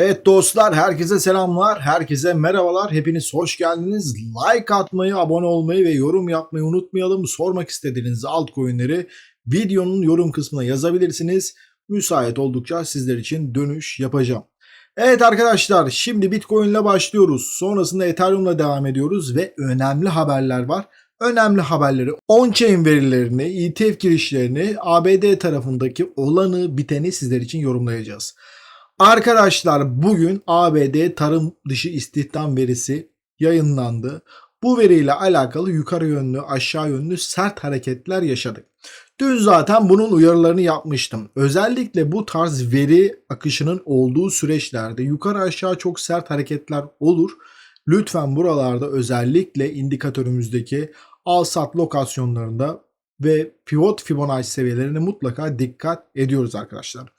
Evet dostlar herkese selamlar, herkese merhabalar, hepiniz hoş geldiniz. Like atmayı, abone olmayı ve yorum yapmayı unutmayalım. Sormak istediğiniz altcoin'leri videonun yorum kısmına yazabilirsiniz. Müsait oldukça sizler için dönüş yapacağım. Evet arkadaşlar şimdi Bitcoin ile başlıyoruz. Sonrasında Ethereum ile devam ediyoruz ve önemli haberler var. Önemli haberleri, on-chain verilerini, ETF girişlerini, ABD tarafındaki olanı biteni sizler için yorumlayacağız. Arkadaşlar bugün ABD tarım dışı istihdam verisi yayınlandı. Bu veriyle alakalı yukarı yönlü aşağı yönlü sert hareketler yaşadık. Dün zaten bunun uyarılarını yapmıştım. Özellikle bu tarz veri akışının olduğu süreçlerde yukarı aşağı çok sert hareketler olur. Lütfen buralarda özellikle indikatörümüzdeki al sat lokasyonlarında ve pivot Fibonacci seviyelerine mutlaka dikkat ediyoruz arkadaşlar.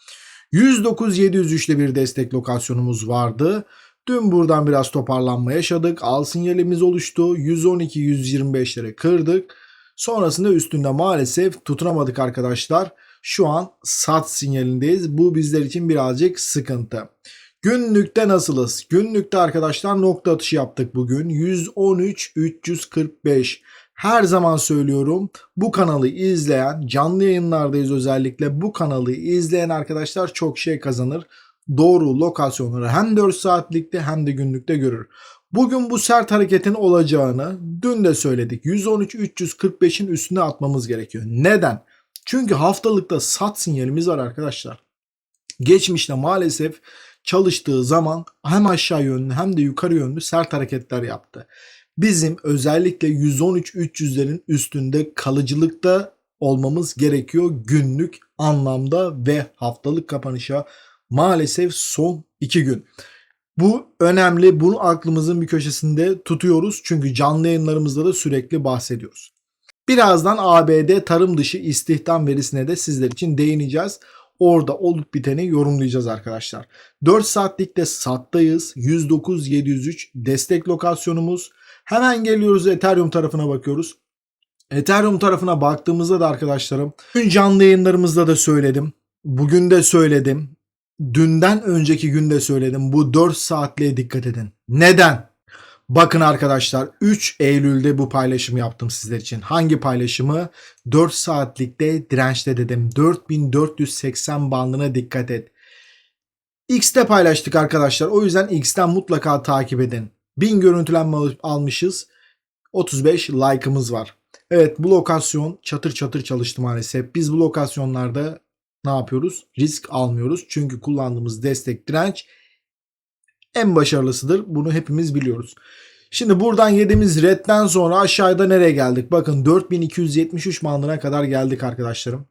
109-703'te bir destek lokasyonumuz vardı. Dün buradan biraz toparlanma yaşadık. Al sinyalimiz oluştu. 112-125'lere kırdık. Sonrasında üstünde maalesef tutunamadık arkadaşlar. Şu an sat sinyalindeyiz. Bu bizler için birazcık sıkıntı. Günlükte nasılız? Günlükte arkadaşlar nokta atışı yaptık bugün. 113-345. Her zaman söylüyorum bu kanalı izleyen canlı yayınlardayız özellikle bu kanalı izleyen arkadaşlar çok şey kazanır. Doğru lokasyonları hem 4 saatlikte hem de günlükte görür. Bugün bu sert hareketin olacağını dün de söyledik. 113-345'in üstüne atmamız gerekiyor. Neden? Çünkü haftalıkta sat sinyalimiz var arkadaşlar. Geçmişte maalesef çalıştığı zaman hem aşağı yönlü hem de yukarı yönlü sert hareketler yaptı bizim özellikle 113-300'lerin üstünde kalıcılıkta olmamız gerekiyor günlük anlamda ve haftalık kapanışa maalesef son 2 gün. Bu önemli. Bunu aklımızın bir köşesinde tutuyoruz. Çünkü canlı yayınlarımızda da sürekli bahsediyoruz. Birazdan ABD tarım dışı istihdam verisine de sizler için değineceğiz. Orada olup biteni yorumlayacağız arkadaşlar. 4 saatlikte sattayız. 109-703 destek lokasyonumuz. Hemen geliyoruz Ethereum tarafına bakıyoruz. Ethereum tarafına baktığımızda da arkadaşlarım dün canlı yayınlarımızda da söyledim. Bugün de söyledim. Dünden önceki günde söyledim. Bu 4 saatliğe dikkat edin. Neden? Bakın arkadaşlar 3 Eylül'de bu paylaşımı yaptım sizler için. Hangi paylaşımı? 4 saatlikte dirençte dedim. 4480 bandına dikkat et. X'te paylaştık arkadaşlar. O yüzden X'ten mutlaka takip edin. 1000 görüntülenme almışız. 35 like'ımız var. Evet bu lokasyon çatır çatır çalıştı maalesef. Biz bu lokasyonlarda ne yapıyoruz? Risk almıyoruz. Çünkü kullandığımız destek direnç en başarılısıdır. Bunu hepimiz biliyoruz. Şimdi buradan yediğimiz redden sonra aşağıda nereye geldik? Bakın 4273 bandına kadar geldik arkadaşlarım.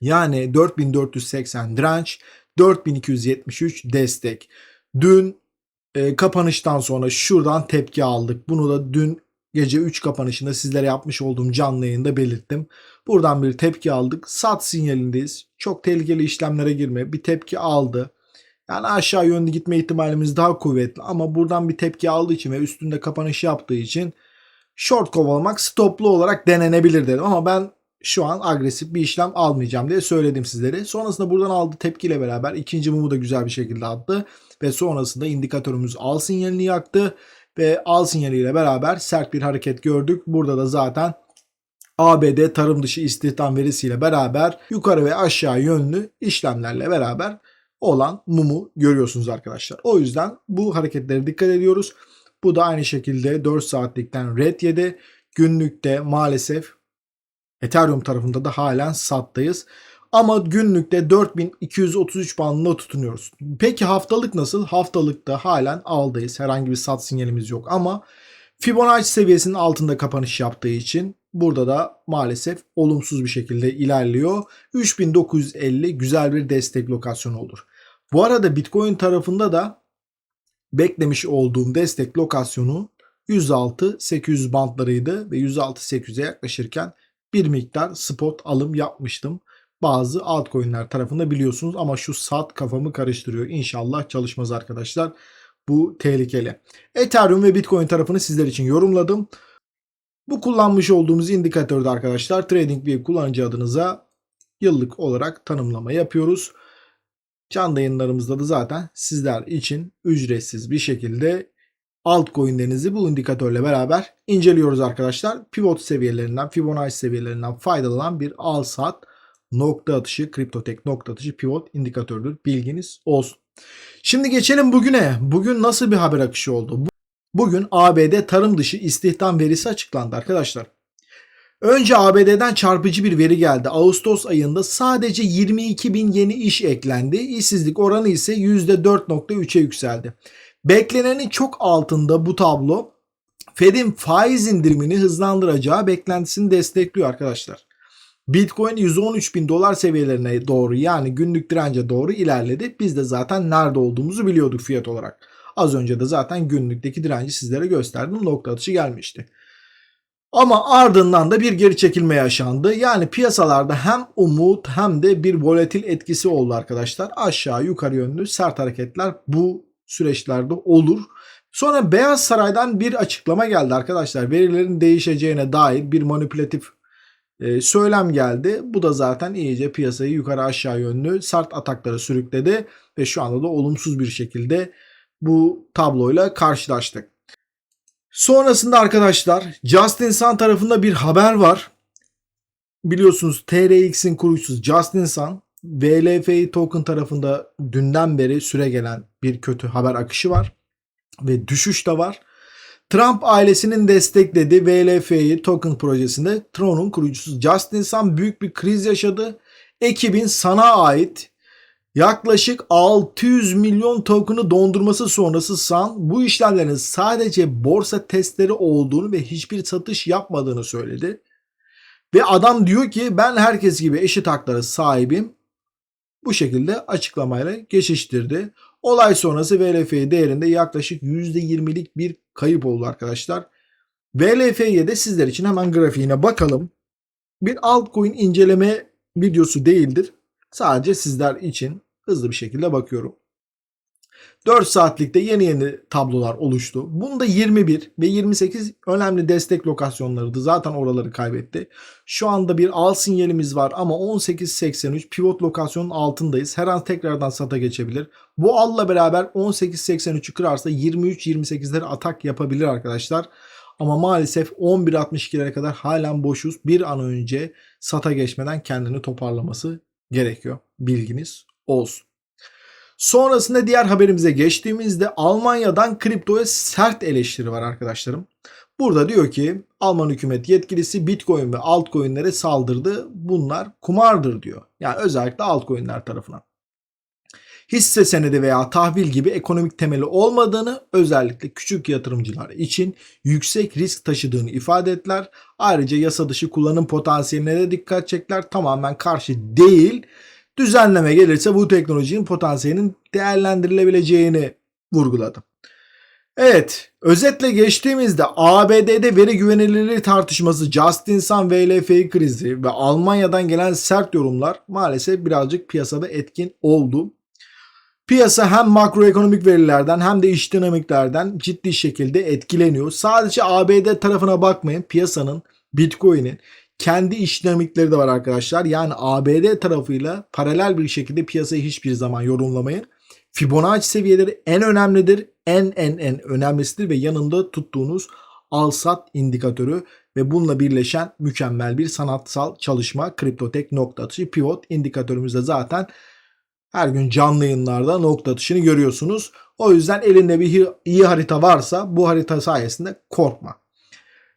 Yani 4480 direnç, 4273 destek. Dün e, kapanıştan sonra şuradan tepki aldık. Bunu da dün gece 3 kapanışında sizlere yapmış olduğum canlı yayında belirttim. Buradan bir tepki aldık. Sat sinyalindeyiz. Çok tehlikeli işlemlere girme. Bir tepki aldı. Yani aşağı yönlü gitme ihtimalimiz daha kuvvetli ama buradan bir tepki aldığı için ve üstünde kapanış yaptığı için short kovalamak stoplu olarak denenebilir dedim ama ben şu an agresif bir işlem almayacağım diye söyledim sizlere. Sonrasında buradan aldığı tepkiyle beraber ikinci mumu da güzel bir şekilde attı ve sonrasında indikatörümüz al sinyalini yaktı ve al sinyaliyle beraber sert bir hareket gördük. Burada da zaten ABD tarım dışı istihdam verisiyle beraber yukarı ve aşağı yönlü işlemlerle beraber olan mumu görüyorsunuz arkadaşlar. O yüzden bu hareketlere dikkat ediyoruz. Bu da aynı şekilde 4 saatlikten red yedi. Günlükte maalesef Ethereum tarafında da halen sattayız. Ama günlükte 4233 bandında tutunuyoruz. Peki haftalık nasıl? Haftalıkta halen aldayız. Herhangi bir sat sinyalimiz yok ama Fibonacci seviyesinin altında kapanış yaptığı için burada da maalesef olumsuz bir şekilde ilerliyor. 3950 güzel bir destek lokasyonu olur. Bu arada Bitcoin tarafında da beklemiş olduğum destek lokasyonu 106-800 bantlarıydı ve 106-800'e yaklaşırken bir miktar spot alım yapmıştım. Bazı altcoin'ler tarafında biliyorsunuz ama şu saat kafamı karıştırıyor. İnşallah çalışmaz arkadaşlar. Bu tehlikeli. Ethereum ve Bitcoin tarafını sizler için yorumladım. Bu kullanmış olduğumuz indikatörde arkadaşlar TradingView kullanıcı adınıza yıllık olarak tanımlama yapıyoruz. Canlı yayınlarımızda da zaten sizler için ücretsiz bir şekilde altcoin'lerinizi bu indikatörle beraber inceliyoruz arkadaşlar. Pivot seviyelerinden, Fibonacci seviyelerinden faydalanan bir al saat nokta atışı, kriptotek nokta atışı pivot indikatörüdür. Bilginiz olsun. Şimdi geçelim bugüne. Bugün nasıl bir haber akışı oldu? Bugün ABD tarım dışı istihdam verisi açıklandı arkadaşlar. Önce ABD'den çarpıcı bir veri geldi. Ağustos ayında sadece 22 bin yeni iş eklendi. İşsizlik oranı ise %4.3'e yükseldi. Beklenenin çok altında bu tablo Fed'in faiz indirimini hızlandıracağı beklentisini destekliyor arkadaşlar. Bitcoin 113 bin dolar seviyelerine doğru yani günlük dirence doğru ilerledi. Biz de zaten nerede olduğumuzu biliyorduk fiyat olarak. Az önce de zaten günlükteki direnci sizlere gösterdim. Nokta atışı gelmişti. Ama ardından da bir geri çekilme yaşandı. Yani piyasalarda hem umut hem de bir volatil etkisi oldu arkadaşlar. Aşağı yukarı yönlü sert hareketler bu süreçlerde olur. Sonra Beyaz Saray'dan bir açıklama geldi arkadaşlar. Verilerin değişeceğine dair bir manipülatif e, söylem geldi. Bu da zaten iyice piyasayı yukarı aşağı yönlü sert ataklara sürükledi ve şu anda da olumsuz bir şekilde bu tabloyla karşılaştık. Sonrasında arkadaşlar Justin Sun tarafında bir haber var. Biliyorsunuz TRX'in kurucusu Justin Sun VLFI token tarafında dünden beri süre gelen bir kötü haber akışı var ve düşüş de var. Trump ailesinin desteklediği VLFI token projesinde Tron'un kurucusu Justin Sun büyük bir kriz yaşadı. Ekibin sana ait yaklaşık 600 milyon token'ı dondurması sonrası Sun bu işlemlerin sadece borsa testleri olduğunu ve hiçbir satış yapmadığını söyledi. Ve adam diyor ki ben herkes gibi eşit haklara sahibim. Bu şekilde açıklamayla geçiştirdi. Olay sonrası VLF'ye değerinde yaklaşık %20'lik bir kayıp oldu arkadaşlar. VLF'ye de sizler için hemen grafiğine bakalım. Bir altcoin inceleme videosu değildir. Sadece sizler için hızlı bir şekilde bakıyorum. 4 saatlikte yeni yeni tablolar oluştu. Bunda 21 ve 28 önemli destek lokasyonlarıydı. Zaten oraları kaybetti. Şu anda bir al sinyalimiz var ama 18.83 pivot lokasyonun altındayız. Her an tekrardan sata geçebilir. Bu alla beraber 18.83'ü kırarsa 23-28'lere atak yapabilir arkadaşlar. Ama maalesef 11.62'lere kadar halen boşuz. Bir an önce sata geçmeden kendini toparlaması gerekiyor. Bilginiz olsun. Sonrasında diğer haberimize geçtiğimizde Almanya'dan kriptoya sert eleştiri var arkadaşlarım. Burada diyor ki Alman hükümet yetkilisi Bitcoin ve altcoin'lere saldırdı. Bunlar kumardır diyor. Yani özellikle altcoin'ler tarafından. Hisse senedi veya tahvil gibi ekonomik temeli olmadığını özellikle küçük yatırımcılar için yüksek risk taşıdığını ifade ettiler. Ayrıca yasa dışı kullanım potansiyeline de dikkat çektiler. Tamamen karşı değil düzenleme gelirse bu teknolojinin potansiyelinin değerlendirilebileceğini vurguladı. Evet, özetle geçtiğimizde ABD'de veri güvenilirliği tartışması, Justin Sun VLFI krizi ve Almanya'dan gelen sert yorumlar maalesef birazcık piyasada etkin oldu. Piyasa hem makroekonomik verilerden hem de iş dinamiklerden ciddi şekilde etkileniyor. Sadece ABD tarafına bakmayın. Piyasanın, Bitcoin'in kendi iş dinamikleri de var arkadaşlar. Yani ABD tarafıyla paralel bir şekilde piyasayı hiçbir zaman yorumlamayın. Fibonacci seviyeleri en önemlidir. En en en önemlisidir ve yanında tuttuğunuz al-sat indikatörü ve bununla birleşen mükemmel bir sanatsal çalışma kriptotek nokta atışı pivot indikatörümüzde zaten her gün canlı yayınlarda nokta atışını görüyorsunuz. O yüzden elinde bir iyi harita varsa bu harita sayesinde korkma.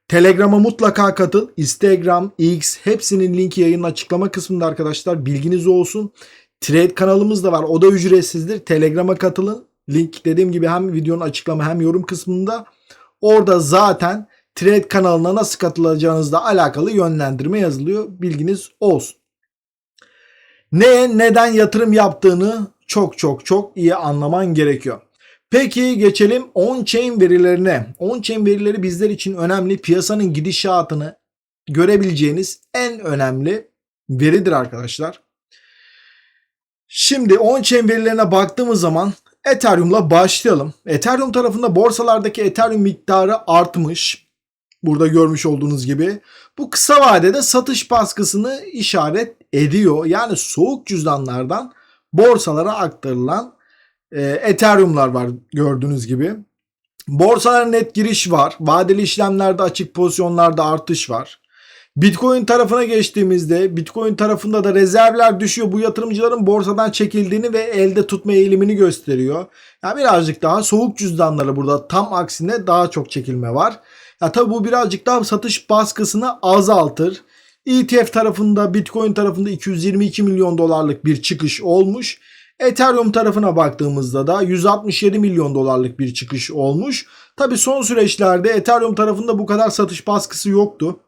Telegram'a mutlaka katıl. Instagram, X hepsinin linki yayının açıklama kısmında arkadaşlar. Bilginiz olsun. Trade kanalımız da var. O da ücretsizdir. Telegram'a katılın. Link dediğim gibi hem videonun açıklama hem yorum kısmında. Orada zaten Trade kanalına nasıl katılacağınızla alakalı yönlendirme yazılıyor. Bilginiz olsun. Neye neden yatırım yaptığını çok çok çok iyi anlaman gerekiyor. Peki geçelim on-chain verilerine. On-chain verileri bizler için önemli. Piyasanın gidişatını görebileceğiniz en önemli veridir arkadaşlar. Şimdi on-chain verilerine baktığımız zaman Ethereum'la başlayalım. Ethereum tarafında borsalardaki Ethereum miktarı artmış. Burada görmüş olduğunuz gibi. Bu kısa vadede satış baskısını işaret ediyor. Yani soğuk cüzdanlardan borsalara aktarılan e, Ethereum'lar var gördüğünüz gibi. Borsalara net giriş var. Vadeli işlemlerde açık pozisyonlarda artış var. Bitcoin tarafına geçtiğimizde Bitcoin tarafında da rezervler düşüyor. Bu yatırımcıların borsadan çekildiğini ve elde tutma eğilimini gösteriyor. Yani birazcık daha soğuk cüzdanları burada tam aksine daha çok çekilme var. Ya tabii bu birazcık daha satış baskısını azaltır. ETF tarafında Bitcoin tarafında 222 milyon dolarlık bir çıkış olmuş. Ethereum tarafına baktığımızda da 167 milyon dolarlık bir çıkış olmuş. Tabi son süreçlerde Ethereum tarafında bu kadar satış baskısı yoktu.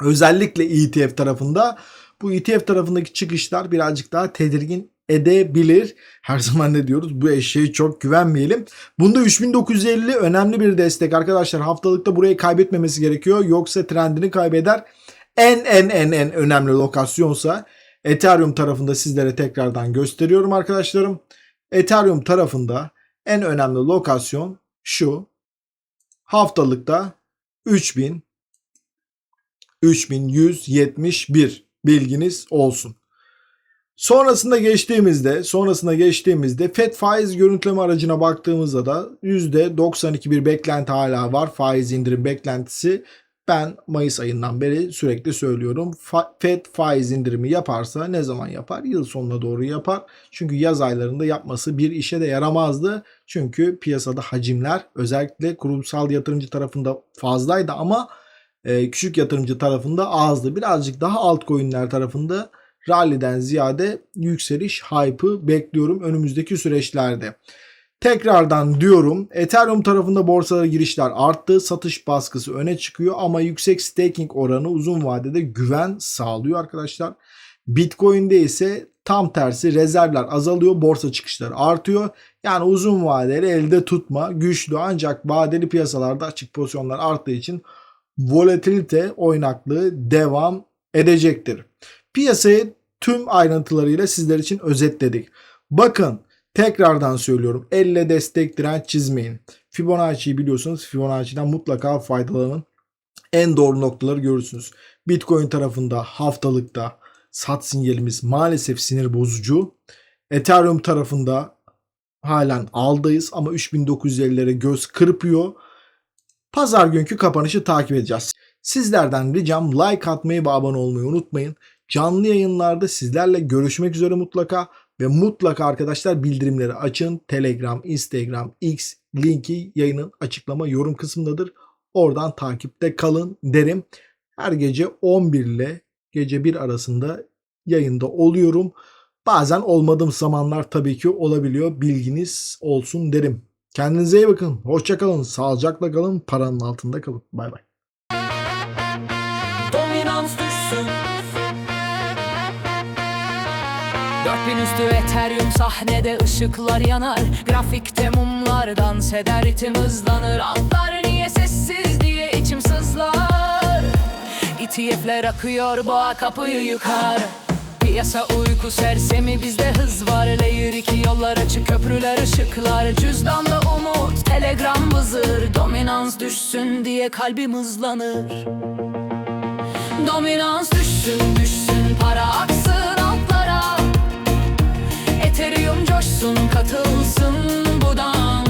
Özellikle ETF tarafında bu ETF tarafındaki çıkışlar birazcık daha tedirgin edebilir. Her zaman ne diyoruz? Bu eşeğe çok güvenmeyelim. Bunda 3950 önemli bir destek arkadaşlar. Haftalıkta burayı kaybetmemesi gerekiyor. Yoksa trendini kaybeder. En en en en önemli lokasyonsa Ethereum tarafında sizlere tekrardan gösteriyorum arkadaşlarım. Ethereum tarafında en önemli lokasyon şu. Haftalıkta 3000 3171 bilginiz olsun. Sonrasında geçtiğimizde, sonrasında geçtiğimizde FED faiz görüntüleme aracına baktığımızda da %92 bir beklenti hala var. Faiz indirim beklentisi. Ben Mayıs ayından beri sürekli söylüyorum. FED faiz indirimi yaparsa ne zaman yapar? Yıl sonuna doğru yapar. Çünkü yaz aylarında yapması bir işe de yaramazdı. Çünkü piyasada hacimler özellikle kurumsal yatırımcı tarafında fazlaydı ama e, küçük yatırımcı tarafında azdı. Birazcık daha altcoin'ler tarafında rally'den ziyade yükseliş hype'ı bekliyorum önümüzdeki süreçlerde. Tekrardan diyorum Ethereum tarafında borsalara girişler arttı. Satış baskısı öne çıkıyor ama yüksek staking oranı uzun vadede güven sağlıyor arkadaşlar. Bitcoin'de ise tam tersi rezervler azalıyor, borsa çıkışları artıyor. Yani uzun vadeli elde tutma güçlü ancak vadeli piyasalarda açık pozisyonlar arttığı için volatilite oynaklığı devam edecektir. Piyasayı tüm ayrıntılarıyla sizler için özetledik. Bakın tekrardan söylüyorum elle destek direnç çizmeyin. Fibonacci'yi biliyorsanız Fibonacci'den mutlaka faydalanın. En doğru noktaları görürsünüz. Bitcoin tarafında haftalıkta sat sinyalimiz maalesef sinir bozucu. Ethereum tarafında halen aldayız ama 3950'lere göz kırpıyor. Pazar günkü kapanışı takip edeceğiz. Sizlerden ricam like atmayı ve abone olmayı unutmayın. Canlı yayınlarda sizlerle görüşmek üzere mutlaka ve mutlaka arkadaşlar bildirimleri açın. Telegram, Instagram, X linki yayının açıklama yorum kısmındadır. Oradan takipte kalın derim. Her gece 11 ile gece 1 arasında yayında oluyorum. Bazen olmadığım zamanlar tabii ki olabiliyor. Bilginiz olsun derim. Kendinize iyi bakın. Hoşça kalın. Sağlıcakla kalın. Paranın altında kalın. Bay bay. 4000 üstü Ethereum sahnede ışıklar yanar. Grafikte mumlar dans eder ritim hızlanır. Altlar niye sessiz diye içim sızlar. ETF'ler akıyor boğa kapıyı yıkar. Piyasa uyku sersemi bizde hız var. Layer 2 yollar açık köprüler ışıklar. Cüzdanda umut telegram vızır Dominans düşsün diye kalbim hızlanır. Dominans düşsün düşsün para aksın Ethereum coşsun katılsın bu dansa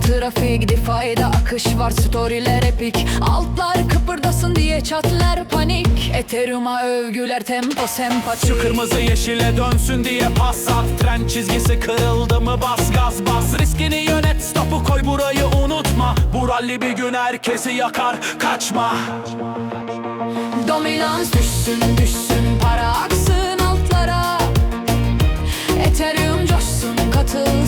trafik Defy'de akış var storyler epik. Altlar kıpırdasın diye chatler panik. Ethereum'a övgüler tempo sempati Şu kırmızı yeşile dönsün diye pas at Tren çizgisi kırıldı mı bas gaz bas. Riskini yönet stopu koy burayı unutma. Bu ralli bir gün herkesi yakar kaçma. Dominans düşsün düşsün para aksın altlara. Ethereum coşsun katılsın